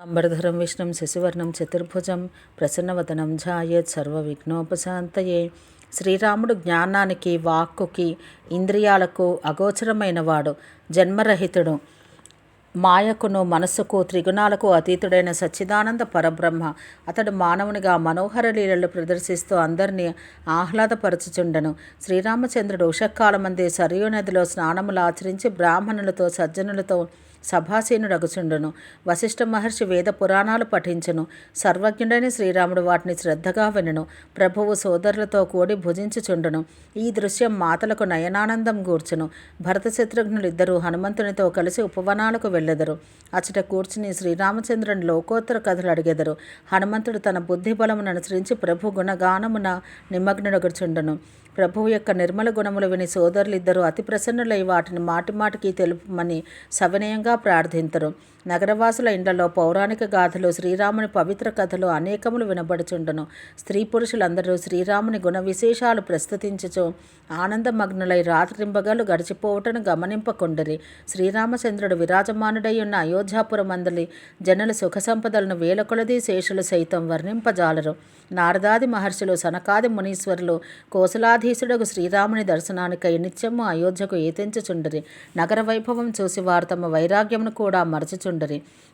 అంబరధరం విష్ణుం శశివర్ణం చతుర్భుజం ప్రసన్నవదనం సర్వ విఘ్నోపశాంతయే శ్రీరాముడు జ్ఞానానికి వాక్కుకి ఇంద్రియాలకు అగోచరమైన వాడు జన్మరహితుడు. మాయకును మనస్సుకు త్రిగుణాలకు అతీతుడైన సచ్చిదానంద పరబ్రహ్మ అతడు మానవునిగా మనోహర లీలలు ప్రదర్శిస్తూ అందరినీ ఆహ్లాదపరచుచుండెను. శ్రీరామచంద్రుడు ఉషకాలమంది సరియు నదిలో స్నానములు ఆచరించి బ్రాహ్మణులతో సజ్జనులతో సభాసీనుడగుచుండును వశిష్ఠ మహర్షి వేద పురాణాలు పఠించును. సర్వజ్ఞుడైన శ్రీరాముడు వాటిని శ్రద్ధగా వినను. ప్రభువు సోదరులతో కూడి భుజించుచుండును. ఈ దృశ్యం మాతలకు నయనానందం గూర్చును. భరత శత్రుఘ్నులిద్దరూ హనుమంతునితో కలిసి ఉపవనాలకు వెళ్ళెదరు. అచట కూర్చుని శ్రీరామచంద్రుని లోకోత్తర కథలు అడిగెదరు. హనుమంతుడు తన బుద్ధి బలమును అనుసరించి ప్రభు గుణగానమున నిమగ్నుడగుచుండును. ప్రభువు యొక్క నిర్మల గుణములు విని సోదరులిద్దరూ అతి ప్రసన్నులై వాటిని మాటిమాటికి తెలుపమని సవినయంగా ప్రార్థింతరు. నగరవాసుల ఇండ్లలో పౌరాణిక గాథలు శ్రీరాముని పవిత్ర కథలు అనేకములు వినబడుచుండును. స్త్రీ పురుషులందరూ శ్రీరాముని గుణ విశేషాలు ప్రస్తుతించుచు ఆనందమగ్నులై రాత్రింబగలు గడిచిపోవటను గమనింపకుండిరి. శ్రీరామచంద్రుడు విరాజమానుడై ఉన్న అయోధ్యాపురమందలి జనుల సుఖ సంపదలను వేల కొలది శేషులు సైతం వర్ణింపజాలరు. నారదాది మహర్షులు సనకాది మునీశ్వరులు కోసలాధీశుడకు శ్రీరాముని దర్శనానికై నిత్యము అయోధ్యకు ఏతించుచుండరి. నగర వైభవం చూసి వారు తమ వైరాగ్యమును కూడా మరచుచుండరు.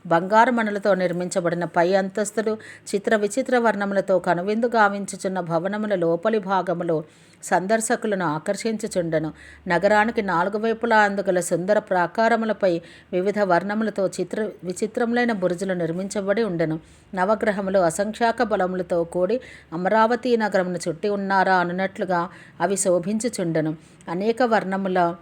బంగారు మణులతో నిర్మించబడిన పై అంతస్తులు చిత్ర విచిత్ర వర్ణములతో కనువిందు గావించుచున్న భవనముల లోపలి భాగములో సందర్శకులను ఆకర్షించుచుండెను. నగరానికి నాలుగు వైపులా అందుగల సుందర ప్రాకారములపై వివిధ వర్ణములతో చిత్ర విచిత్రములైన బురుజులు నిర్మించబడి ఉండెను. నవగ్రహములు అసంఖ్యాక బలములతో కూడి అమరావతి నగరమును చుట్టి ఉన్నారా అనున్నట్లుగా అవి శోభించుచుండెను. అనేక వర్ణముల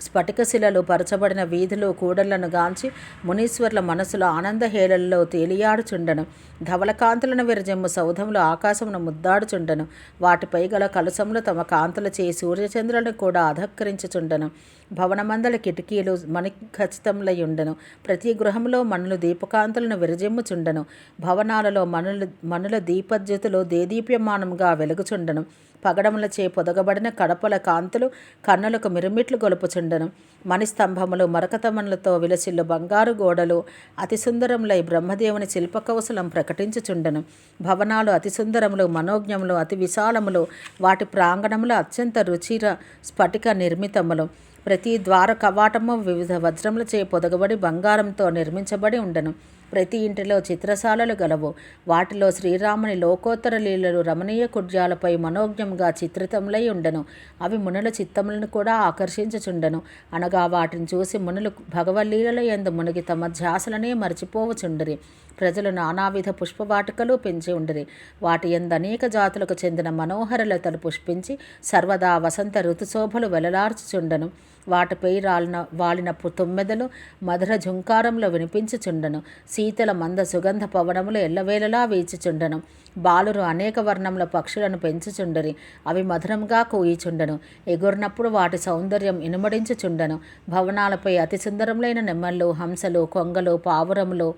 స్ఫటికశిలలు పరచబడిన వీధులు కూడళ్ళను గాంచి మునీశ్వర్ల మనసులో ఆనందహేళల్లో తేలియాడుచుండెను. ధవలకాంతులను విరజమ్ము సౌధములు ఆకాశమును ముద్దాడుచుండెను. వాటిపై గల కలసములు తమ కాంతులచే సూర్యచంద్రులను కూడా అధక్కరించుచుండెను భవనమందల కిటికీలు మణి ఖచ్చితములయుండెను ప్రతి గృహంలో మనులు దీపకాంతులను విరజిమ్ముచుండను. భవనాలలో మనులు మనుల దీపజ్యోతులు దేదీప్యమానంగా వెలుగుచుండను. పగడములచే పొదగబడిన కడపల కాంతులు కన్నులకు మిరుమిట్లు గొలుపుచుండను. మణిస్తంభములు మరకతమనులతో విలసిల్లు బంగారు గోడలు అతి సుందరములై బ్రహ్మదేవుని శిల్పకౌశలం ప్రకటించుచుండెను. భవనాలు అతి సుందరములు మనోజ్ఞములు అతి విశాలములు వాటి ప్రాంగణములు అత్యంత రుచిర స్ఫటిక నిర్మితములు. ప్రతి ద్వార కవాటము వివిధ వజ్రములచే పొదగబడి బంగారంతో నిర్మించబడి ఉండెను. ప్రతి ఇంటిలో చిత్రశాలలు గలవు. వాటిలో శ్రీరాముని లోకోత్తర లీలలు రమణీయ కుడ్యాలపై మనోజ్ఞంగా చిత్రితములై ఉండను. అవి మునుల చిత్తములను కూడా ఆకర్షించుచుండెను. అనగా వాటిని చూసి మునులు భగవల్లీలలో ఎందు మునిగి తమ ధ్యాసలనే మరిచిపోవచుండిరి ప్రజలు నానావిధ పుష్పవాటికలు పెంచి ఉండిరి. వాటి ఎందు అనేక జాతులకు చెందిన మనోహరలతలు పుష్పించి సర్వదా వసంత ఋతుశోభలు వెలలార్చుచుండను. వాటిపై రాలిన వాలిన తుమ్మెదలు మధుర ఝుంకారంలో వినిపించుచుండను. శీతల మంద సుగంధ పవనములు ఎల్లవేళలా వీచుచుండను. బాలురు అనేక వర్ణముల పక్షులను పెంచుచుండరి. అవి మధురంగా కూయిచుండను. ఎగురినప్పుడు వాటి సౌందర్యం ఇనుమడించుచుండను. భవనాలపై అతి సుందరములైన నెమ్మళ్ళు హంసలు కొంగలు పావురములు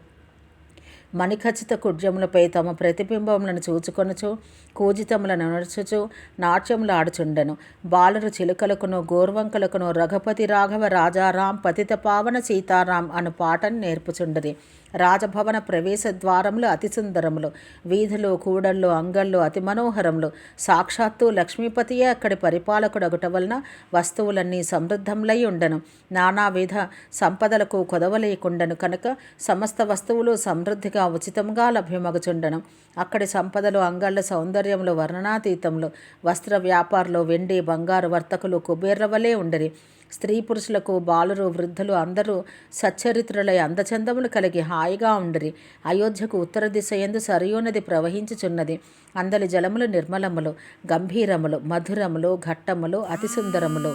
మణిఖచ్చిత కుడ్యములపై తమ ప్రతిబింబములను చూచుకొనుచు కూజితములను నడుచుచు నాట్యములు ఆడుచుండెను. బాలురు చిలుకలకును గోర్వంకలకును రఘుపతి రాఘవ రాజారాం పతిత పావన సీతారాం అను పాటను నేర్పుచుండరి. రాజభవన ప్రవేశ ద్వారములు అతి సుందరములు. వీధులు కూడళ్ళు అంగళ్ళు అతి మనోహరములు. సాక్షాత్తు లక్ష్మీపతియే అక్కడి పరిపాలకుడగుట వలన వస్తువులన్నీ సమృద్ధములై ఉండను. నానావిధ సంపదలకు కొదవలేకుండెను కనుక సమస్త వస్తువులు సమృద్ధిగా ఉచితంగా లభ్యమగుచుండను. అక్కడి సంపదలు అంగళ్ళ సౌందర్యములు వర్ణనాతీతములు వస్త్ర వ్యాపారులు వెండి బంగారు వర్తకులు కుబేర్ల వలె ఉండరి. స్త్రీ పురుషులకు బాలురు వృద్ధులు అందరూ సచ్చరిత్రులై అందచందములు కలిగి హాయిగా ఉండిరి. అయోధ్యకు ఉత్తర దిశ ఎందు సరియునది ప్రవహించుచున్నది. అందరి జలములు నిర్మలములు గంభీరములు మధురములు ఘట్టములు అతి సుందరములు